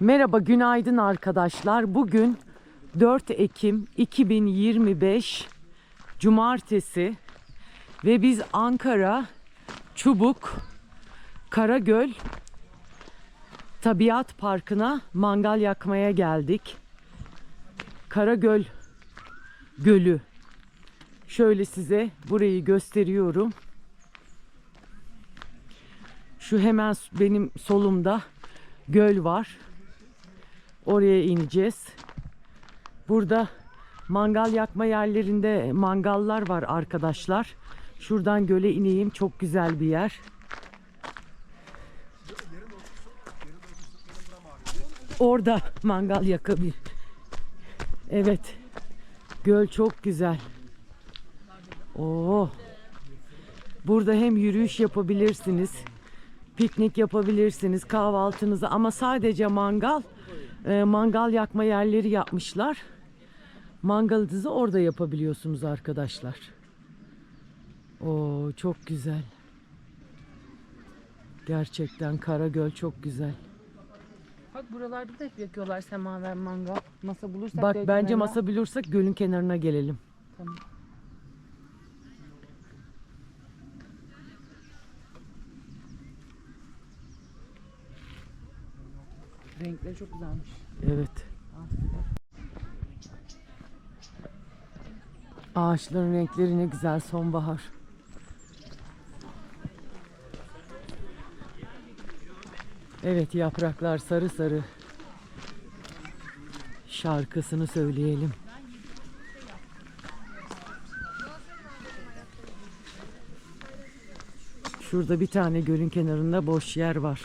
Merhaba, günaydın arkadaşlar. Bugün 4 Ekim 2025 Cumartesi ve biz Ankara Çubuk Karagöl Tabiat Parkı'na mangal yakmaya geldik. Karagöl Gölü. Şöyle size burayı gösteriyorum. Şu hemen benim solumda göl var. Oraya ineceğiz. Burada mangal yakma yerlerinde mangallar var arkadaşlar. Şuradan göle ineyim. Çok güzel bir yer. Orada mangal yakabilir. Evet. Göl çok güzel. Oo. Burada hem yürüyüş yapabilirsiniz, piknik yapabilirsiniz, kahvaltınızı ama sadece mangal, e, mangal yakma yerleri yapmışlar. Mangalınızı orada yapabiliyorsunuz arkadaşlar. Oo çok güzel. Gerçekten Karagöl çok güzel. Bak buralarda da yakıyorlar semaver mangal. Masa bulursak Bak bence Mela- masa bulursak gölün kenarına gelelim. Tamam. Renkleri çok güzelmiş. Evet. Ağaçların renkleri ne güzel sonbahar. Evet yapraklar sarı sarı. Şarkısını söyleyelim. Şurada bir tane gölün kenarında boş yer var.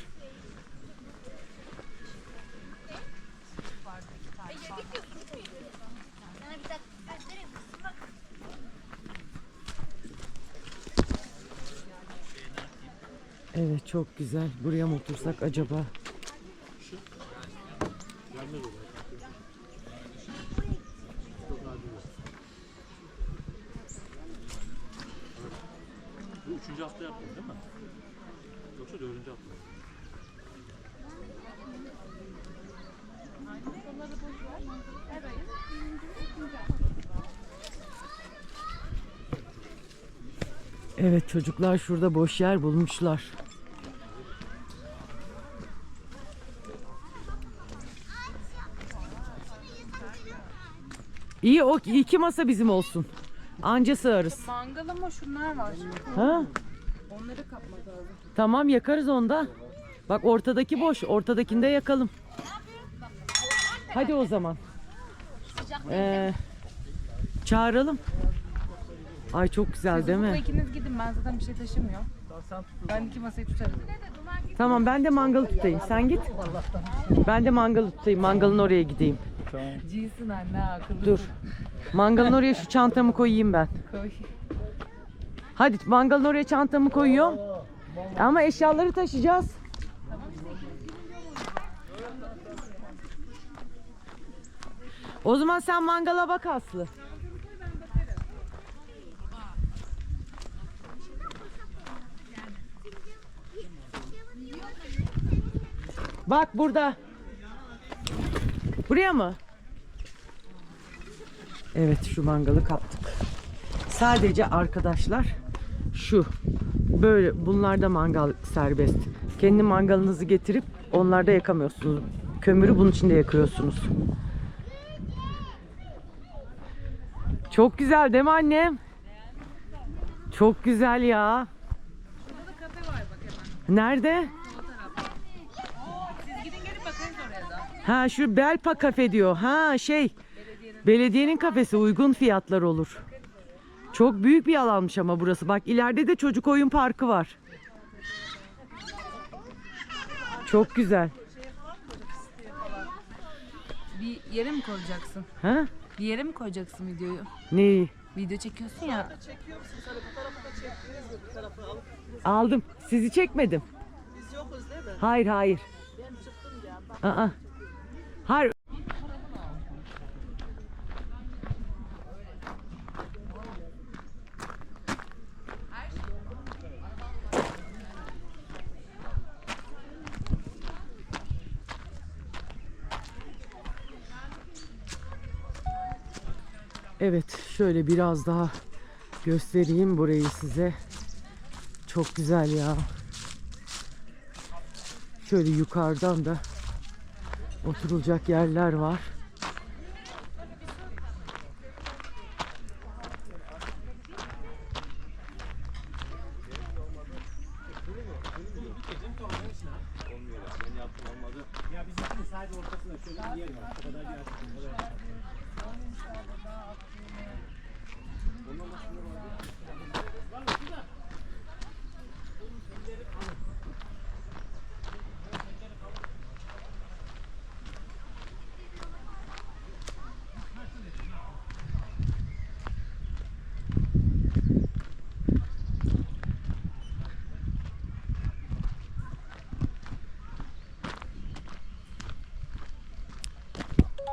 Sana bir dakika göstereyim misin? Bak. Evet çok güzel. Buraya mı otursak acaba? Bu üçüncü hafta yaptın değil mi? Yoksa dördüncü hafta mı? Evet çocuklar şurada boş yer bulmuşlar. İyi o iki masa bizim olsun. Anca sığarız. Mangal ama şunlar var. Ha? Onları kapmak lazım. Tamam yakarız onda. Bak ortadaki boş. Ortadakinde yakalım. Hadi o zaman. Ee, çağıralım. Ay çok güzel değil Siz mi? ikiniz gidin ben zaten bir şey taşımıyorum. Ben iki masayı tutarım. Tamam ben de mangalı tutayım. Sen git. Ben de mangalı tutayım. Mangalın oraya gideyim. Cisin anne akıllı. Dur. Mangalın oraya şu çantamı koyayım ben. Koy. Hadi mangalın oraya çantamı koyuyorum. Ama eşyaları taşıyacağız. O zaman sen mangala bak Aslı. Bak burada. Buraya mı? Evet şu mangalı kaptık. Sadece arkadaşlar şu böyle bunlarda mangal serbest. Kendi mangalınızı getirip onlarda yakamıyorsunuz. Kömürü bunun içinde yakıyorsunuz. Çok güzel değil mi annem? Çok güzel ya. Nerede? Siz gidin gelin bakarız oraya da. Ha şu Belpa kafe diyor. Ha şey. Belediyenin kafesi uygun fiyatlar olur. Çok büyük bir alanmış ama burası. Bak ileride de çocuk oyun parkı var. Çok güzel. Bir yere mi koyacaksın? Ha? Bir yere mi koyacaksın videoyu? Neyi? Video çekiyorsun ya. Aldım. Sizi çekmedim. Biz yokuz değil mi? Hayır hayır. Ben çıktım ya. Aa. Hayır. Evet şöyle biraz daha göstereyim burayı size. Çok güzel ya. Şöyle yukarıdan da oturulacak yerler var.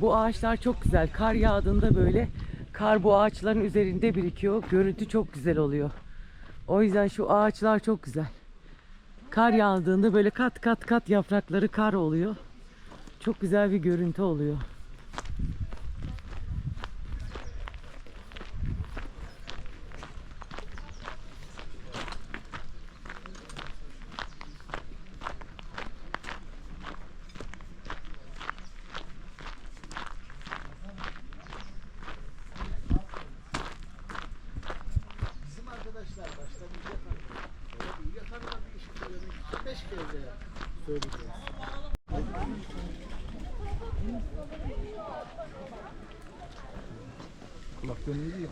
Bu ağaçlar çok güzel. Kar yağdığında böyle kar bu ağaçların üzerinde birikiyor. Görüntü çok güzel oluyor. O yüzden şu ağaçlar çok güzel. Kar yağdığında böyle kat kat kat yaprakları kar oluyor. Çok güzel bir görüntü oluyor. Bizim arkadaşlar başlamayacak arkadaşlar. Yakanına bir iş söylemek beş kere söyleyeceğiz. Kulaklarını iyi değil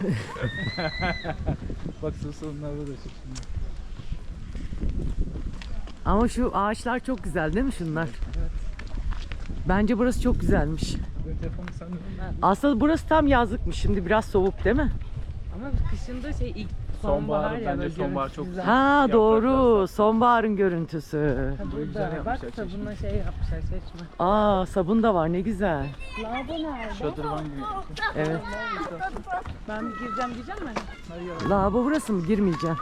Bak sonlarda da şimdi. Ama şu ağaçlar çok güzel değil mi şunlar? Bence burası çok güzelmiş. Telefonu Aslında burası tam yazlıkmış. Şimdi biraz soğuk değil mi? Ama kışında şey ilk Sonbahar, sonbahar ya bence böyle sonbahar görüntüsü çok güzel. Ha doğru. Sonbaharın görüntüsü. Ha, Güzel burada bak yapmışlar sabunla şey yapmışlar seçme. Aa sabun da var ne güzel. Lavabo nerede? Şadırvan gibi. Evet. Ben bir gireceğim diyeceğim mi? Lavabo burası mı? Girmeyeceğim.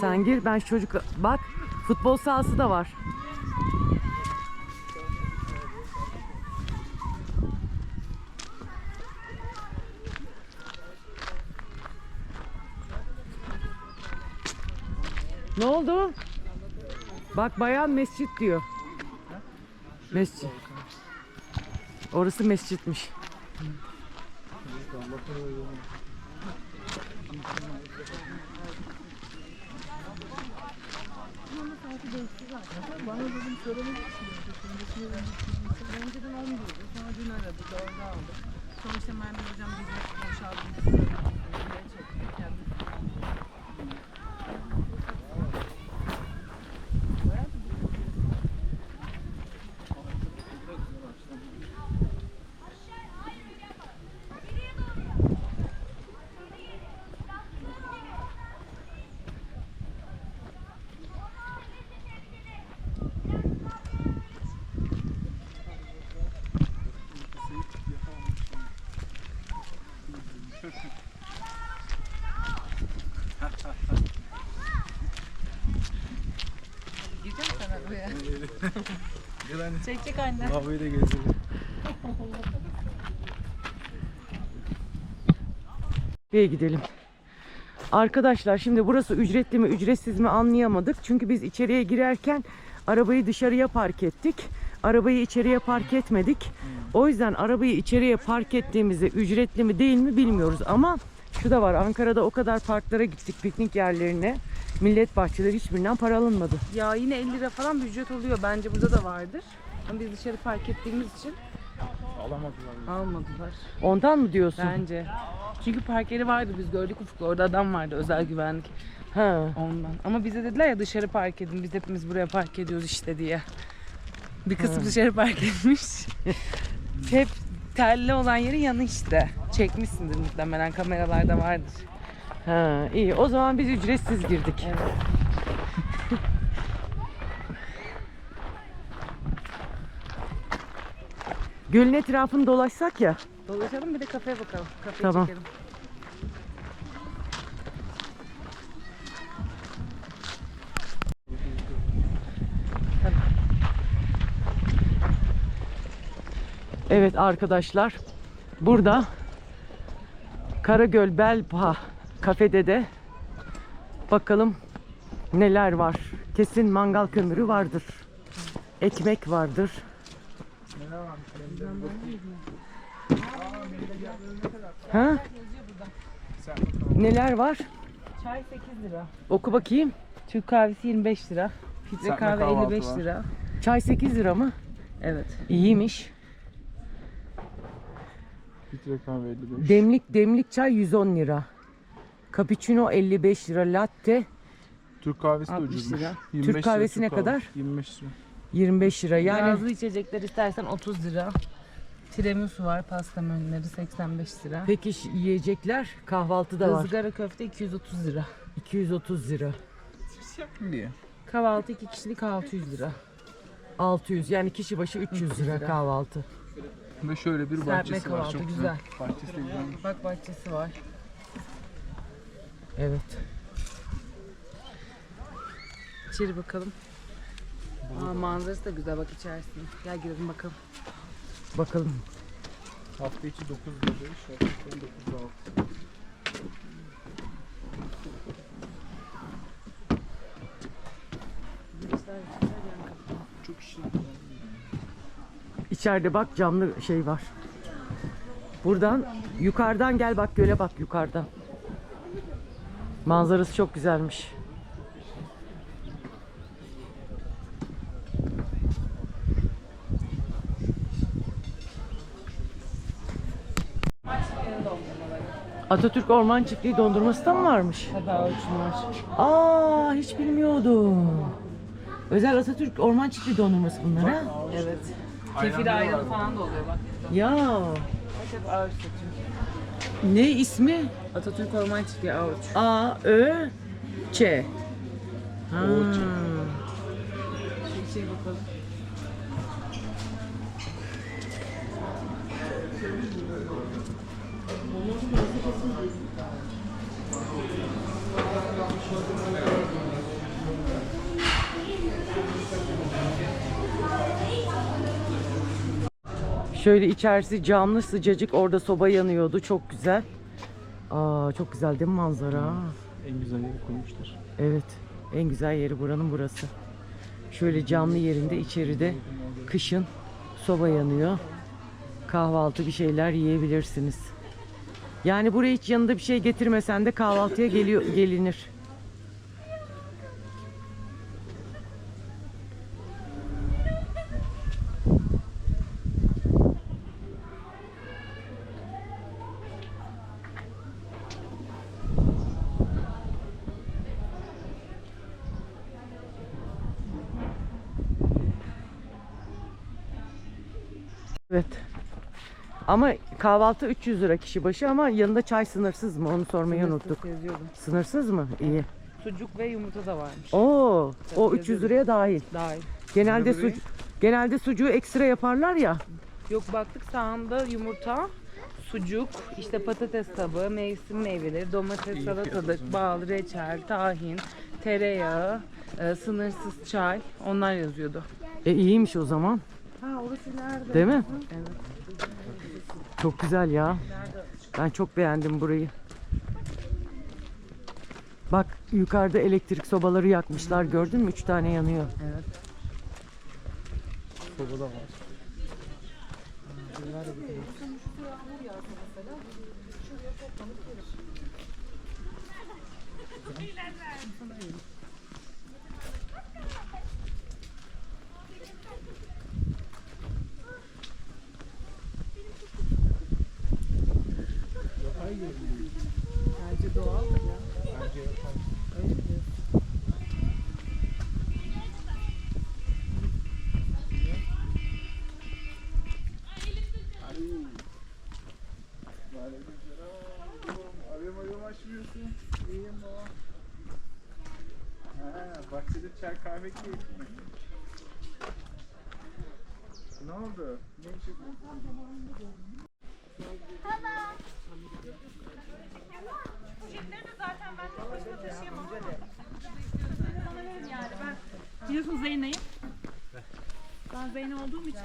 Sen gir ben şu çocuk... Bak futbol sahası da var. Ne oldu? Bak bayan mescit diyor. Mescit. Orası mescitmiş. Önceden 10 buldu. Sonra dün aradı. 4'e aldı. Sonra işte Merve hocam bizi boşaldığını söyledi. Buraya çekti kendi. Gireceğim sen arabaya. Çek çek anne. Lavaboyu da gezdirdim. B'ye gidelim. Arkadaşlar şimdi burası ücretli mi ücretsiz mi anlayamadık. Çünkü biz içeriye girerken arabayı dışarıya park ettik. Arabayı içeriye park etmedik. O yüzden arabayı içeriye park ettiğimizde ücretli mi değil mi bilmiyoruz. Ama şu da var Ankara'da o kadar parklara gittik piknik yerlerine. Millet bahçeleri hiçbirinden para alınmadı. Ya yine 50 lira falan bir ücret oluyor. Bence burada da vardır. Ama biz dışarı park ettiğimiz için Alamadılar. almadılar. Ondan mı diyorsun? Bence. Çünkü park yeri vardı biz gördük ufukta. Orada adam vardı özel güvenlik Ha. ondan. Ama bize dediler ya dışarı park edin. Biz hepimiz buraya park ediyoruz işte diye. Bir kısım dışarı park etmiş. Hep telli olan yerin yanı işte. Çekmişsindir muhtemelen kameralarda vardır. Ha, iyi. O zaman biz ücretsiz girdik. Gölün etrafını dolaşsak ya. Dolaşalım bir de kafeye bakalım. Kafeye Tamam. çekelim. Evet arkadaşlar. Burada Karagöl Belpa kafede de bakalım neler var. Kesin mangal kömürü vardır. Ekmek vardır. Ha? Neler var? Çay 8 lira. Oku bakayım. Türk kahvesi 25 lira. Filtre kahve kahvaltı 55 var. lira. Çay 8 lira mı? Evet. İyiymiş. Filtre kahve 55. Demlik demlik çay 110 lira. Cappuccino 55 lira. Latte Türk kahvesi de 60 ucuzmuş. lira. 25 Türk kahvesi lira ne Türk kadar? kahvesi. 25 lira. 25 lira. Yani Gazlı içecekler istersen 30 lira. Tiramisu var, pasta menüleri 85 lira. peki ş- yiyecekler kahvaltı da var. Izgara köfte 230 lira. 230 lira. Diye. Kahvaltı 2 kişilik 600 lira. 600 yani kişi başı 300 lira lira. kahvaltı. Ve şöyle bir Serpme bahçesi var. kahvaltı, Çok güzel. Bahçesi de güzel. Bak bahçesi var. Evet. İçeri bakalım. Aa, manzarası da güzel bak içerisinde. Gel girelim bakalım. Bakalım. Hafta içi 9 lira 5, hafta sonu 9 6. Çok işin. İçeride bak camlı şey var. Buradan yukarıdan gel bak göle bak yukarıdan. Manzarası çok güzelmiş. Atatürk Orman Çiftliği dondurması da mı varmış? Tabii ölçüm var. Aa hiç bilmiyordum. Özel Atatürk Orman Çiftliği dondurması bunlar ha? Evet. Kefir ayranı falan da oluyor bak. Ya Bak hep satıyor. ne ismi? Atatürk Orman Çiftliği Ağaç. A Ö Ç. Ha. Bir şey bakalım. Şöyle içerisi camlı sıcacık orada soba yanıyordu çok güzel. Aa çok güzel değil mi manzara? En güzel yeri koymuşlar. Evet en güzel yeri buranın burası. Şöyle camlı yerinde içeride kışın soba yanıyor. Kahvaltı bir şeyler yiyebilirsiniz. Yani buraya hiç yanında bir şey getirmesen de kahvaltıya geliyor gelinir. Evet. Ama kahvaltı 300 lira kişi başı ama yanında çay sınırsız mı? Onu sormayı unuttuk. Yazıyordum. Sınırsız mı? İyi. Sucuk ve yumurta da varmış. Oo, o Tabii 300 liraya dahil. Dahil. Genelde su genelde sucuğu ekstra yaparlar ya. Yok baktık sağında yumurta, sucuk, işte patates tabağı, mevsim meyveleri, domates, salatalık, bal, reçel, tahin, tereyağı, e, sınırsız çay. Onlar yazıyordu. E iyiymiş o zaman. Ha orası nerede? Değil mi? Evet. Çok güzel ya. Ben çok beğendim burayı. Bak yukarıda elektrik sobaları yakmışlar gördün mü? Üç tane yanıyor. Evet. Soba da var. Çay kahve keyfi. Ne oldu? Ne işi bu? Biliyorsun Zeynep'im. Ben Zeynep olduğum için.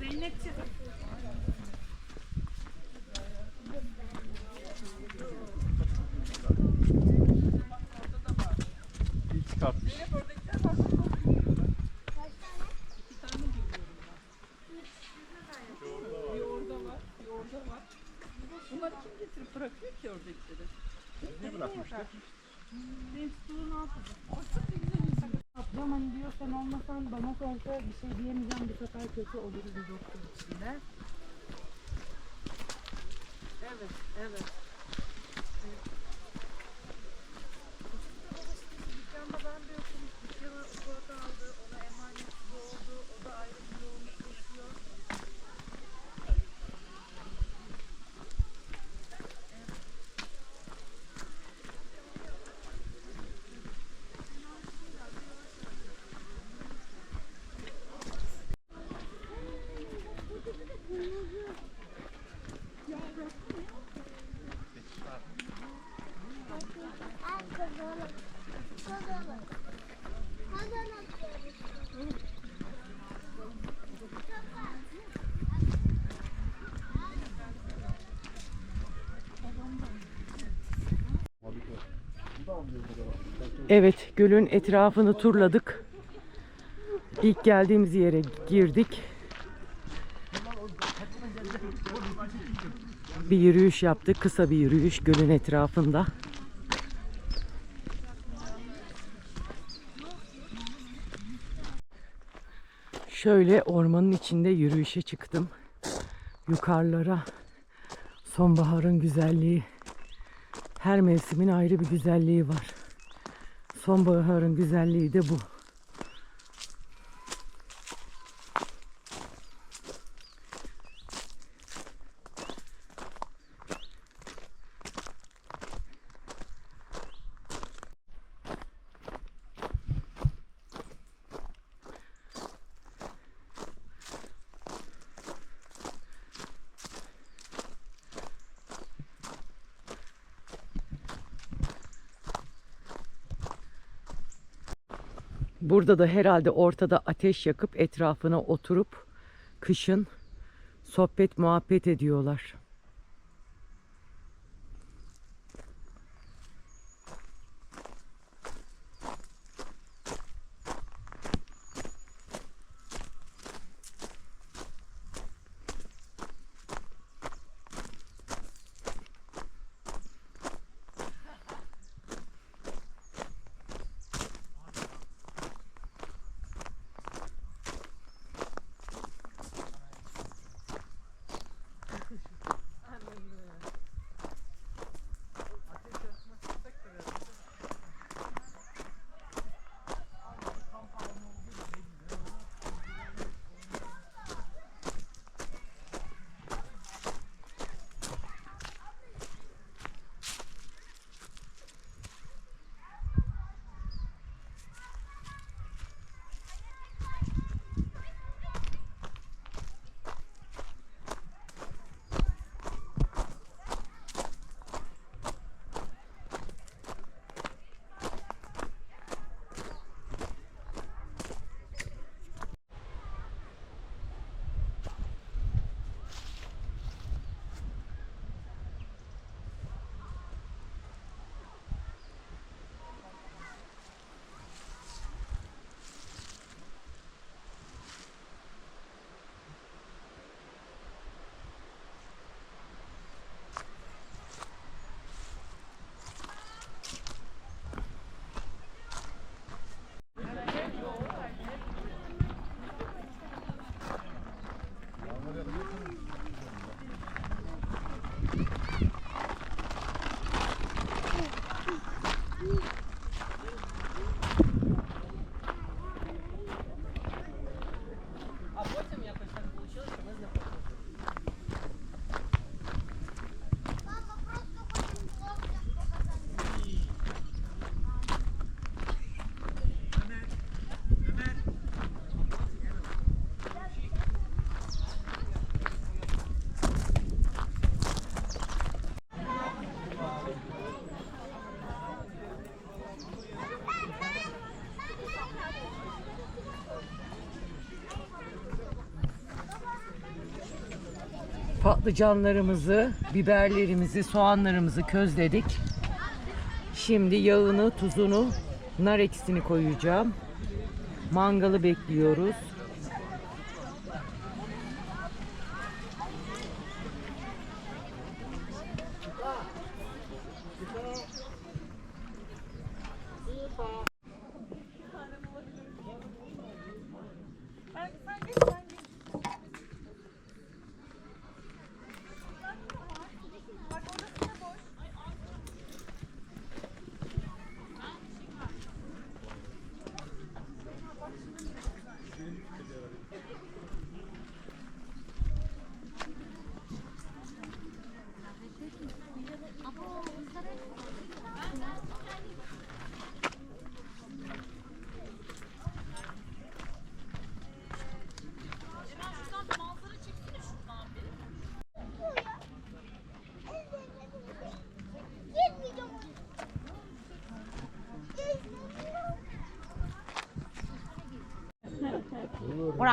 Zeynep'ciğim. İyi çıkartmış. Bunlar kim getirip bırakıyor ki oradakileri? Ne bırakmıştı? Benim Ablam hani diyor sen olmasan bana sorsa bir şey diyemeyeceğim bu sefer kötü oluruz biz okul içinde. Evet, evet. Dükkanda ben de yokum. Dükkanı okula kaldı. Ona emanet oldu. O da ayrı bir yoğunluk yaşıyor. Evet, gölün etrafını turladık. İlk geldiğimiz yere girdik. Bir yürüyüş yaptık, kısa bir yürüyüş gölün etrafında. Şöyle ormanın içinde yürüyüşe çıktım. Yukarılara sonbaharın güzelliği, her mevsimin ayrı bir güzelliği var. Sonbaharın güzelliği de bu. Burada da herhalde ortada ateş yakıp etrafına oturup kışın sohbet muhabbet ediyorlar. Patlıcanlarımızı, biberlerimizi, soğanlarımızı közledik. Şimdi yağını, tuzunu, nar ekşisini koyacağım. Mangalı bekliyoruz.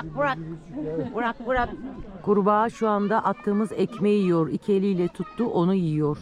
Burak Burak. Burak Burak. Kurbağa şu anda attığımız ekmeği yiyor. İki eliyle tuttu onu yiyor.